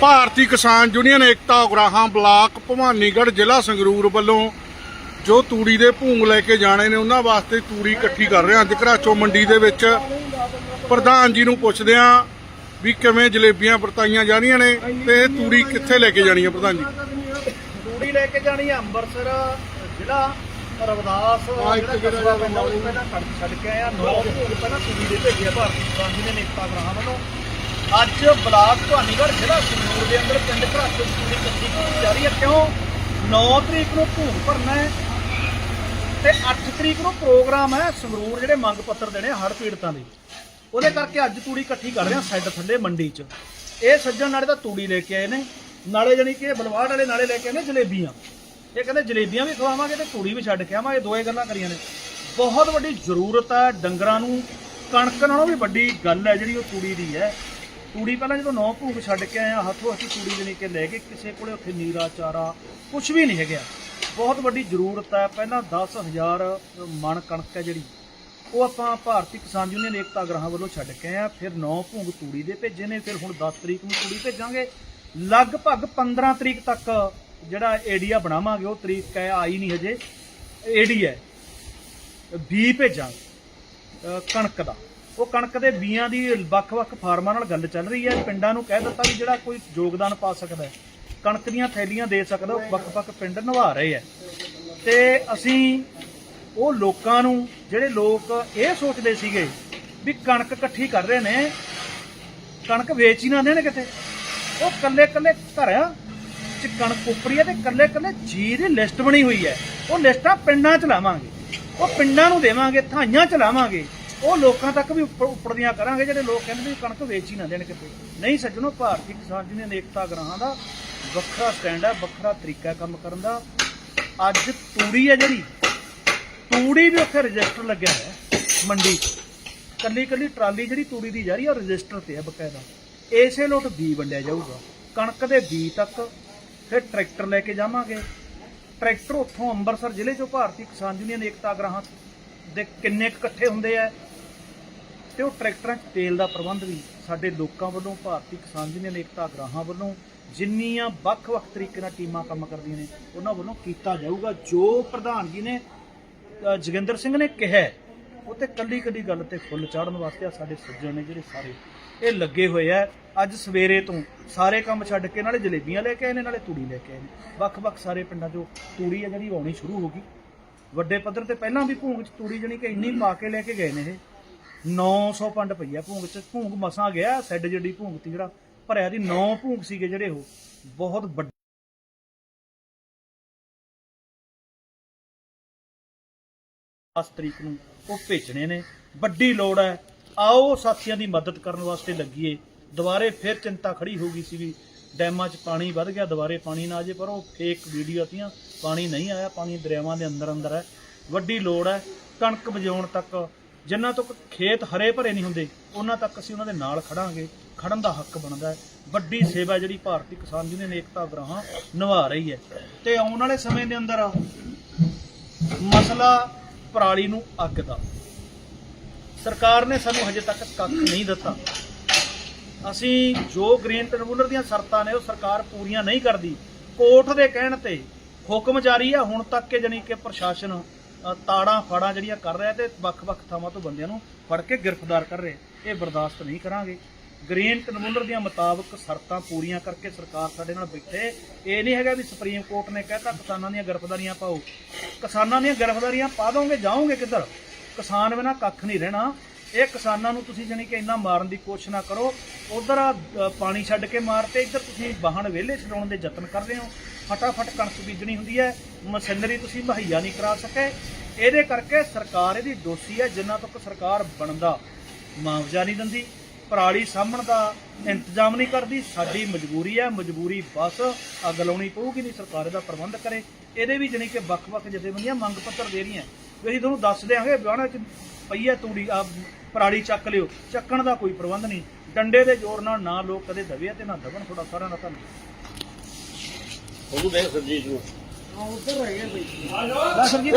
ਭਾਰਤੀ Kisan union Ekta Ugrahan block Bhawanigarh ਜ਼ਿਲ੍ਹਾ ਸੰਗਰੂਰ ਵੱਲੋਂ ਜੋ ਤੂੜੀ ਦੇ ਭੂੰਗ ਲੈ ਕੇ ਜਾਣੇ ਨੇ ਉਹਨਾਂ ਵਾਸਤੇ ਤੂੜੀ ਇਕੱਠੀ ਕਰ ਰਹੇ ਹਾਂ। ਅੱਜ ਘਰਾਚੋ ਮੰਡੀ ਦੇ ਵਿੱਚ ਪ੍ਰਧਾਨ ਜੀ ਨੂੰ ਪੁੱਛਦੇ ਹਾਂ ਵੀ ਕਿਵੇਂ ਜਲੇਬੀਆਂ ਵਰਤਾਈਆਂ ਜਾ ਰਹੀਆਂ ਨੇ ਤੇ ਇਹ ਤੂੜੀ ਕਿੱਥੇ ਲੈ ਕੇ ਜਾਣੀ ਹੈ ਪ੍ਰਧਾਨ ਜੀ? ਤੂੜੀ ਲੈ ਕੇ ਜਾਣੀ ਹੈ ਅੰਮ੍ਰਿਤਸਰ ਜ਼ਿਲ੍ਹਾ ਰਵਦਾਸ ਜਿਹੜਾ ਕਸਬਾ ਪੈਂਦਾ ਉਹ ਪਹਿਲਾਂ ਛੱਡ ਕੇ ਆਇਆ। ਨੌ ਪਹਿਲਾਂ ਤੂੜੀ ਦੇ ਭੇਜਿਆ ਭਾਰਤੀ ਕਿਸਾਨ ਜੀ ਨੇ ਏਕਤਾ ਗ੍ਰਾਹਾਂ ਵੱਲੋਂ। ਅੱਜ ਬਲਾਕ ਭਾਨੀਗੜ੍ਹ ਜ਼ਿਲ੍ਹਾ ਸੰਗਰੂਰ ਦੇ ਅੰਦਰ ਪਿੰਡ ਘਰਾਚੋ ਦੀ ਤੂੜੀ ਇਕੱਠੀ ਕੀਤੀ ਜਾ ਰਹੀ ਹੈ। ਕਿਉਂ? 9 ਤਰੀਕ ਨੂੰ ਭੋਗ ਭਰਨਾ ਹੈ ਤੇ 8 ਤਰੀਕ ਨੂੰ ਪ੍ਰੋਗਰਾਮ ਹੈ ਸੰਗਰੂਰ ਜਿਹੜੇ ਮੰਗ ਪੱਤਰ ਦੇਣੇ ਹੜ੍ਹ ਪੀੜਤਾਂ ਦੇ ਉਹਦੇ ਕਰਕੇ ਅੱਜ ਤੂੜੀ ਇਕੱਠੀ ਕਰ ਰਹੇ ਹਾਂ ਸੈੱਡ ਥੱਲੇ ਮੰਡੀ 'ਚ। ਇਹ ਸੱਜਣ ਨਾਲੇ ਤਾਂ ਤੂੜੀ ਲੈ ਕੇ ਆਏ ਨੇ। ਨਾਲੇ ਜਾਨੀ ਕਿ ਬਲਵਾੜ ਵਾਲੇ ਨਾਲੇ ਲੈ ਕੇ ਆਏ ਨੇ ਜਲੇਬੀਆਂ। ਇਹ ਕਹਿੰਦੇ ਜਲੇਬੀਆਂ ਵੀ ਖਵਾਵਾਂਗੇ ਤੇ ਤੂੜੀ ਵੀ ਛੱਡ ਕੇ ਆਵਾਂਗੇ। ਦੋਏ ਗੱਲਾਂ ਕਰੀਆਂ ਨੇ। ਬਹੁਤ ਵੱਡੀ ਜ਼ਰੂਰਤ ਹੈ ਡੰਗਰਾਂ ਨੂੰ। ਕਣਕ ਨਾਲੋਂ ਵੀ ਵੱਡੀ ਗੱਲ ਹੈ ਜਿਹੜੀ ਉਹ ਤੂੜੀ ਦੀ ਹੈ। ਤੂੜੀ ਪਹਿਲਾਂ ਜਦੋਂ ਨੌ ਭੂਖ ਛੱਡ ਕੇ ਆਏ ਆ, ਹੱਥੋਂ ਹੱਥੀ ਤੂੜੀ ਜਣੀ ਕੇ ਲੈ ਕੇ ਕਿਸੇ ਕੋਲੇ ਉੱਥੇ ਨੀਰਾ, ਚਾਰਾ ਕੁਝ ਵੀ ਨਹੀਂ ਹੈਗਾ। ਬਹੁਤ ਵੱਡੀ ਜ਼ਰੂਰਤ ਹੈ। ਪਹਿਲਾਂ 10000 ਮਣ ਕਣਕ ਹੈ ਜਿਹੜੀ, ਉਹ ਆਪਾਂ ਭਾਰਤੀ ਕਿਸਾਨ ਯੂਨੀਅਨ ਏਕਤਾ ਗ੍ਰਾਹਾਂ ਵੱਲੋਂ ਛੱਡ ਕੇ ਆਏ ਆ। ਫਿਰ 9 ਭੂੰਗ ਤੂੜੀ ਦੇ ਭੇਜੇ ਨੇ, ਫਿਰ ਹੁਣ 10 ਤਰੀਕ ਨੂੰ ਤੂੜੀ ਭੇਜਾਂਗੇ। ਲਗਭਗ 15 ਤਰੀਕ ਤੱਕ ਜਿਹੜਾ ਏਡੀਆ ਬਣਾਵਾਂਗੇ, ਉਹ ਤਰੀਕ ਕਹਿ ਆਈ ਨਹੀਂ ਹਜੇ। ਏਡੀ ਹੈ। ਬੀ ਭੇਜਾਂਗੇ ਕਣਕ ਦਾ। ਉਹ ਕਣਕ ਦੇ ਬੀਆਂ ਦੀ ਵੱਖ-ਵੱਖ ਫਾਰਮਾਂ ਨਾਲ ਗੱਲ ਚੱਲ ਰਹੀ ਹੈ। ਪਿੰਡਾਂ ਨੂੰ ਕਹਿ ਦਿੱਤਾ ਵੀ ਜਿਹੜਾ ਕੋਈ ਯੋਗਦਾਨ ਪਾ ਸਕਦਾ ਹੈ, ਕਣਕ ਦੀਆਂ ਥੈਲੀਆਂ ਦੇ ਸਕਦਾ, ਉਹ ਵੱਖ-ਵੱਖ ਪਿੰਡ ਨਿਭਾ ਰਹੇ ਹੈ। ਤੇ ਅਸੀਂ ਉਹ ਲੋਕਾਂ ਨੂੰ, ਜਿਹੜੇ ਲੋਕ ਇਹ ਸੋਚਦੇ ਸੀਗੇ ਵੀ ਕਣਕ ਇਕੱਠੀ ਕਰ ਰਹੇ ਨੇ, ਕਣਕ ਵੇਚ ਹੀ ਨਾ ਦੇਣ ਕਿਤੇ। ਉਹ ਕੱਲੇ ਕੱਲੇ ਘਰਾਂ ਚ ਕਣਕ ਉਪਰੀ ਹੈ ਤੇ ਕੱਲੇ ਕੱਲੇ ਜੀ ਦੀ ਲਿਸਟ ਬਣੀ ਹੋਈ ਹੈ। ਉਹ ਲਿਸਟਾਂ ਪਿੰਡਾਂ ਚ ਲਾਵਾਂਗੇ। ਉਹ ਪਿੰਡਾਂ ਨੂੰ ਦੇਵਾਂਗੇ, ਥਾਈਆਂ ਚ ਲਾਵਾਂਗੇ। ਉਹ ਲੋਕਾਂ ਤੱਕ ਵੀ ਉੱਪਰ ਉੱਪਰਦੀਆਂ ਕਰਾਂਗੇ ਜਿਹੜੇ ਲੋਕ ਕਹਿੰਦੇ ਵੀ ਕਣਕ ਵੇਚ ਹੀ ਨਾ ਦੇਣ ਕਿਤੇ। ਨਹੀਂ ਸੱਜਣੋ, ਭਾਰਤੀ ਕਿਸਾਨ ਯੂਨੀਅਨ ਏਕਤਾ ਗ੍ਰਾਹਾਂ ਦਾ ਵੱਖਰਾ ਸਟੈਂਡ ਹੈ ਵੱਖਰਾ ਤਰੀਕਾ ਕੰਮ ਕਰਨ ਦਾ। ਅੱਜ ਤੂੜੀ ਹੈ ਜਿਹੜੀ, ਤੂੜੀ ਵੀ ਉੱਥੇ ਰਜਿਸਟਰ ਲੱਗਿਆ ਹੈ ਮੰਡੀ 'ਚ। ਕੱਲੀ ਕੱਲੀ ਟਰਾਲੀ ਜਿਹੜੀ ਤੂੜੀ ਦੀ ਜਾ ਰਹੀ ਹੈ ਉਹ ਰਜਿਸਟਰ ਤੇ ਹੈ ਬਕਾਇਦਾ। ਇਸੇ ਲੋਟ ਬੀ ਵੰਡਿਆ ਜਾਊਗਾ। ਕਣਕ ਦੇ ਬੀ ਤੱਕ ਫਿਰ ਟਰੈਕਟਰ ਲੈ ਕੇ ਜਾਵਾਂਗੇ। ਟਰੈਕਟਰ ਉੱਥੋਂ ਅੰਮ੍ਰਿਤਸਰ ਜ਼ਿਲ੍ਹੇ ਚੋਂ ਭਾਰਤੀ ਕਿਸਾਨ ਯੂਨੀਅਨ ਏਕਤਾ ਗ੍ਰਾਹਾਂ ਦੇ ਕਿੰਨੇ ਕੁ ਇਕੱਠੇ ਹੁੰਦੇ ਆ? ਤੇ ਉਹ ਟਰੈਕਟਰਾਂ 'ਚ ਤੇਲ ਦਾ ਪ੍ਰਬੰਧ ਵੀ ਸਾਡੇ ਲੋਕਾਂ ਵੱਲੋਂ ਭਾਰਤੀ ਕਿਸਾਨ ਯੂਨੀਅਨ ਏਕਤਾ ਗ੍ਰਾਹਾਂ ਵੱਲੋਂ ਜਿੰਨੀਆਂ ਵੱਖ-ਵੱਖ ਤਰੀਕੇ ਨਾਲ ਟੀਮਾਂ ਕੰਮ ਕਰਦੀਆਂ ਨੇ ਉਹਨਾਂ ਵੱਲੋਂ ਕੀਤਾ ਜਾਊਗਾ। ਜੋ ਪ੍ਰਧਾਨ ਜੀ ਨੇ ਅ, ਜੋਗਿੰਦਰ ਸਿੰਘ ਨੇ ਕਿਹਾ ਉਹ ਤੇ ਕੱਲੀ ਕੱਲੀ ਗੱਲ ਤੇ ਫੁੱਲ ਚਾੜਨ ਵਾਸਤੇ ਆ ਸਾਡੇ ਸੱਜਣ ਨੇ ਜਿਹੜੇ ਸਾਰੇ। ਇਹ ਲੱਗੇ ਹੋਏ ਆ ਅੱਜ ਸਵੇਰੇ ਤੋਂ ਸਾਰੇ ਕੰਮ ਛੱਡ ਕੇ ਨਾਲੇ ਜਲੇਬੀਆਂ ਲੈ ਕੇ ਆਏ ਨੇ ਨਾਲੇ ਤੂੜੀ ਲੈ ਕੇ ਆਏ ਨੇ। ਵੱਖ-ਵੱਖ ਸਾਰੇ ਪਿੰਡਾਂ 'ਚੋਂ ਤੂੜੀ ਆ ਜਿਹੜੀ ਆਉਣੀ ਸ਼ੁਰੂ ਹੋ ਗਈ। ਵੱਡੇ ਪੱਧਰ ਤੇ ਪਹਿਲਾਂ ਵੀ ਭੂੰਗ 'ਚ ਤੂੜੀ ਜਣੀ ਕਿ ਇੰਨੀ ਪਾ ਕੇ ਲੈ ਕੇ ਗਏ ਨੇ ਇਹ। 900 ਪੰਡ ਪਈ ਆ ਭੂੰਗ 'ਚ। ਭੂੰਗ ਮਸਾਂ ਗਿਆ, ਸੈੱਡ ਜਿਹੜੀ ਭੂੰਗ ਤੀ ਜਿਹੜਾ। ਭਰਿਆ ਦੀ 9 ਭੂੰਗ ਸੀਗੇ ਜਿਹੜੇ ਉਹ, ਬਹੁਤ ਵੱਡੇ 10 ਤਰੀਕ ਨੂੰ ਉਹ ਭੇਜਣੇ ਨੇ। ਵੱਡੀ ਲੋੜ ਹੈ। ਆਓ ਸਾਥੀਆਂ ਦੀ ਮਦਦ ਕਰਨ ਵਾਸਤੇ ਲੱਗੀਏ। ਦੁਬਾਰੇ ਫਿਰ ਚਿੰਤਾ ਖੜੀ ਹੋ ਗਈ ਸੀ ਵੀ ਡੈਮਾਂ 'ਚ ਪਾਣੀ ਵੱਧ ਗਿਆ, ਦੁਬਾਰੇ ਪਾਣੀ ਨਾ ਆ ਜੇ, ਪਰ ਉਹ ਫੇਕ ਵੀਡੀਓ ਤੀਆਂ। ਪਾਣੀ ਨਹੀਂ ਆਇਆ, ਪਾਣੀ ਦਰਿਆਵਾਂ ਦੇ ਅੰਦਰ ਅੰਦਰ ਹੈ। ਵੱਡੀ ਲੋੜ ਹੈ। ਕਣਕ ਵਜਾਉਣ ਤੱਕ ਜਿੰਨਾ ਤੱਕ ਖੇਤ ਹਰੇ ਭਰੇ ਨਹੀਂ ਹੁੰਦੇ, ਉਹਨਾਂ ਤੱਕ ਅਸੀਂ ਉਹਨਾਂ ਦੇ ਨਾਲ ਖੜਾਂਗੇ। ਖੜਨ ਦਾ ਹੱਕ ਬਣਦਾ ਹੈ। ਵੱਡੀ ਸੇਵਾ ਜਿਹੜੀ ਭਾਰਤੀ ਕਿਸਾਨ ਯੂਨੀਅਨ ਏਕਤਾ ਗ੍ਰਾਹਾਂ ਨਿਭਾ ਰਹੀ ਹੈ। ਤੇ ਆਉਣ ਵਾਲੇ ਸਮੇਂ ਦੇ ਅੰਦਰ ਮਸਲਾ ਪਰਾਲੀ ਨੂੰ ਅੱਗ ਦਾ। ਸਰਕਾਰ ਨੇ ਸਾਨੂੰ ਹਜੇ ਤੱਕ ਕੱਖ ਨਹੀਂ ਦਿੱਤਾ। ਅਸੀਂ ਜੋ ਗ੍ਰੀਨ ਟ੍ਰਿਬਿਊਨਲ ਦੀਆਂ ਸ਼ਰਤਾਂ ਨੇ, ਉਹ ਸਰਕਾਰ ਪੂਰੀਆਂ ਨਹੀਂ ਕਰਦੀ। ਕੋਰਟ ਦੇ ਕਹਿਣ ਤੇ ਹੁਕਮ ਜਾਰੀ ਆ ਹੁਣ ਤੱਕ ਕਿ ਜਾਣੀ ਕਿ ਪ੍ਰਸ਼ਾਸਨ ਤਾੜਾਂ ਫਾੜਾਂ ਜਿਹੜੀਆਂ ਕਰ ਰਿਹਾ ਤੇ ਵੱਖ-ਵੱਖ ਥਾਵਾਂ ਤੋਂ ਬੰਦਿਆਂ ਨੂੰ ਫੜ ਕੇ ਗ੍ਰਿਫਤਾਰ ਕਰ ਰਿਹਾ। ਇਹ ਬਰਦਾਸ਼ਤ ਨਹੀਂ ਕਰਾਂਗੇ। ਗ੍ਰੀਨ ਟ੍ਰਿਬਿਊਨਲ ਦੀਆਂ ਮੁਤਾਬਕ ਸ਼ਰਤਾਂ ਪੂਰੀਆਂ ਕਰਕੇ ਸਰਕਾਰ ਸਾਡੇ ਨਾਲ ਬੈਠੇ। ਇਹ ਨਹੀਂ ਹੈਗਾ ਵੀ ਸੁਪਰੀਮ ਕੋਰਟ ਨੇ ਕਹਿਤਾ, ਕਿਸਾਨਾਂ ਦੀਆਂ ਗ੍ਰਿਫਤਾਰੀਆਂ ਪਾਓ। ਕਿਸਾਨਾਂ ਦੀਆਂ ਗ੍ਰਿਫਤਾਰੀਆਂ ਪਾ ਦੋਗੇ, ਜਾਓਗੇ ਕਿੱਧਰ? ਕਿਸਾਨ ਬਿਨਾ ਕੱਖ ਨਹੀਂ ਰਹਿਣਾ। ਇਹ ਕਿਸਾਨਾਂ ਨੂੰ ਤੁਸੀਂ ਜਾਣੀ ਕਿ ਇੰਨਾ ਮਾਰਨ ਦੀ ਕੋਸ਼ਿਸ਼ ਨਾ ਕਰੋ। ਉਧਰ ਪਾਣੀ ਛੱਡ ਕੇ ਮਾਰਤੇ ਇੱਧਰ ਤੁਸੀਂ ਵਾਹਣ ਵਿਹਲੇ ਛਡਾਉਣ ਦੇ ਯਤਨ ਕਰ ਰਹੇ ਹੋ। ਫਟਾਫਟ ਕਣਕ ਬੀਜਣੀ ਹੁੰਦੀ ਹੈ। ਮਸ਼ੀਨਰੀ ਤੁਸੀਂ ਮੁਹੱਈਆ ਨਹੀਂ ਕਰਾ ਸਕੇ। ਇਹਦੇ ਕਰਕੇ ਸਰਕਾਰ ਇਹਦੀ ਦੋਸ਼ੀ ਹੈ। ਜਿੰਨਾ ਤੱਕ ਸਰਕਾਰ ਬਣਦਾ ਮੁਆਵਜ਼ਾ ਨਹੀਂ ਦਿੰਦੀ, ਪਰਾਲੀ ਸਾਹਮਣ ਦਾ ਇੰਤਜ਼ਾਮ ਨਹੀਂ ਕਰਦੀ, ਸਾਡੀ ਮਜਬੂਰੀ ਹੈ। ਮਜਬੂਰੀ ਬਸ ਅੱਗ ਲਾਉਣੀ ਪਊਗੀ, ਨਹੀਂ ਸਰਕਾਰ ਇਹਦਾ ਪ੍ਰਬੰਧ ਕਰੇ। ਇਹਦੇ ਵੀ ਜਾਣੀ ਕਿ ਵੱਖ-ਵੱਖ ਜਥੇਬੰਦੀਆਂ ਮੰਗ ਪੱਤਰ ਦੇ ਰਹੀਆਂ। ਵੀ ਅਸੀਂ ਤੁਹਾਨੂੰ ਦੱਸ ਦਿਆਂਗੇ, ਵਿਆਹਣਾ ਚ ਪਈ ਹੈ ਤੂੜੀ ਆ ਪਰਾਲੀ ਚੱਕ ਲਿਓ। ਚੱਕਣ ਦਾ ਕੋਈ ਪ੍ਰਬੰਧ ਨਹੀਂ। ਡੰਡੇ ਦੇ ਜ਼ੋਰ ਨਾਲ ਨਾ ਲੋਕ ਕਦੇ ਦਵੇ ਤੇ ਨਾ ਦਬਣ। ਥੋੜਾ ਸਾਰਿਆਂ ਦਾ ਧੰਨਵਾਦ। ਉਹਨੂੰ ਦੇਖ ਸਰਜੀਤ ਨੂੰ ਲੈ ਸਰਜੀਤ